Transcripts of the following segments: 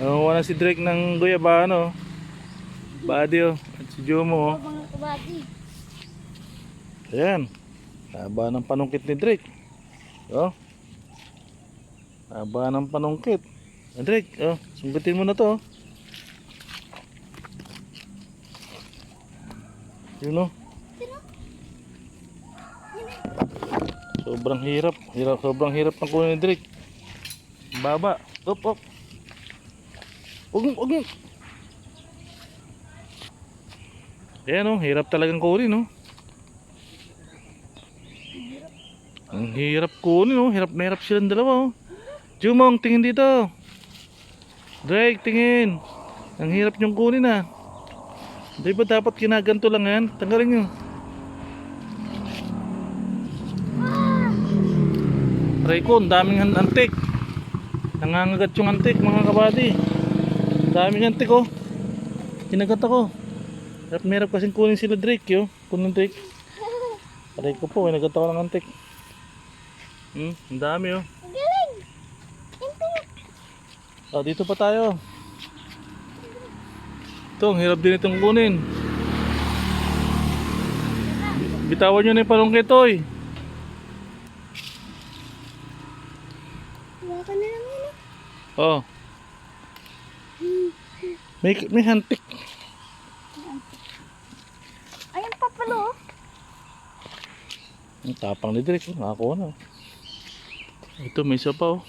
Nakuha na si Drake ng guyaba, ano? Body, oh. At si Jomo, oh. Ayan. Haba ng panungkit ni Drake. Oh. Haba ng panungkit. Drake, oh. Sungkitin mo na to, oh. Yun, oh. Sobrang hirap. Hirap, sobrang hirap ng kunin ni Drake. Baba. Up, up. Huwag mo, huwag oh. Hirap talagang kunin, oh. Ang hirap kunin, oh. Hirap na hirap silang dalawa, oh. Jumong, tingin dito. Drake, tingin. Ang hirap niyong kunin, ah. Di ba dapat kinaganto lang yan? Tanggalin ko, ang daming antik. Nangangagat yung antik, mga kabady. Ang daming antik, oh. Kinagat ako. Hirap hirap kasing kunin sila Drake, yo. Kunin Drake. Aray ko po, kinagat ako ng antik. Hmm, ang dami, oh. Ang galing. Ito na. Oh, dito pa tayo. Ito, ang hirap din itong kunin. Bitawan nyo na yung palungkit, oy. Wala ka na lang yun. ah. Oh. May, may hantik. Ayun pa pala oh. Ang tapang ni Drake, nakakuha na. Ito, may isa pa, oh.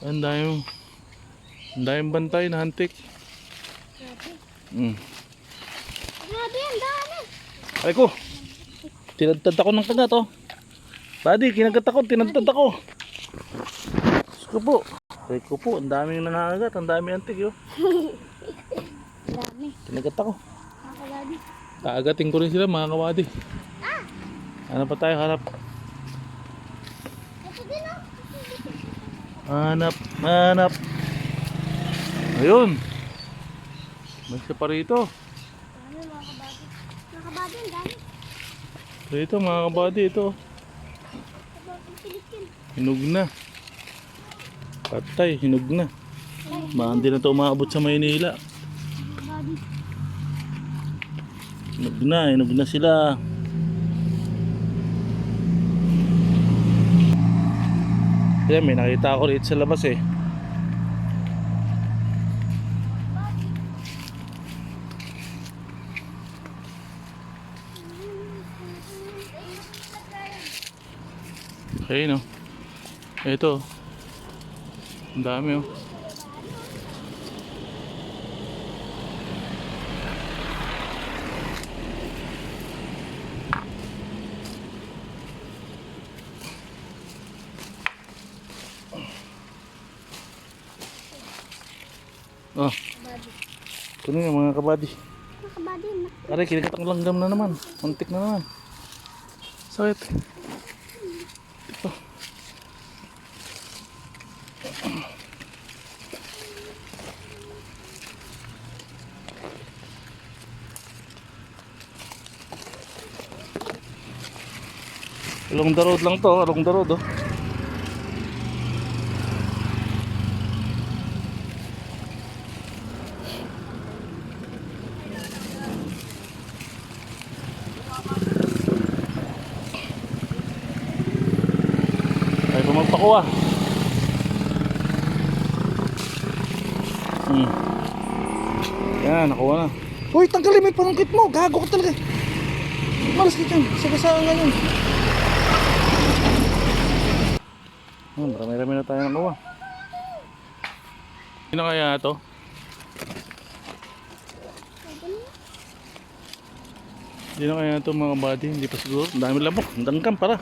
Ang dami, ang daming bantay na hantik. Grabe. Hmm. Grabe, ang dami. Ay ko. Tinadtad ako ng kagat oh. Buddy, kinagat ako, tinadtad ako. Ko po. Ay ko po, ang daming nangangagat, ang daming antik yo. Dami. Kinagat ako. Mga kabati. Kaagatin ko rin sila mga kawadi. Ano pa tayo harap? Ito din oh. Hanap, hanap. Ayun. May isa pa rito. Dami. Rito mga kabady, ito. Hinog na. Patay, hinog na. Baka hindi na ito umaabot sa Maynila. Hinog na, hinog na sila. Kaya may nakita ako rito sa labas eh. Okay no. Ito. Ang dami oh. Oh, kunin yung mga kabady. Mga kabati. na- Aray, kinagat ang langgam na naman. Muntik na naman. Sakit. Along the road lang to, along the road oh. Ay, pumagpakuha. Hmm. Yan, nakuha na. Uy, tanggalin mo yung panungkit mo. Gago ka talaga. Malas ka dyan. Sagasaan nga yun. Oh, marami-rami na tayo nakuha. Sino kaya ito? Na kaya ito mga buddy, hindi pa siguro. Ang dami lamok, ang dangkam para.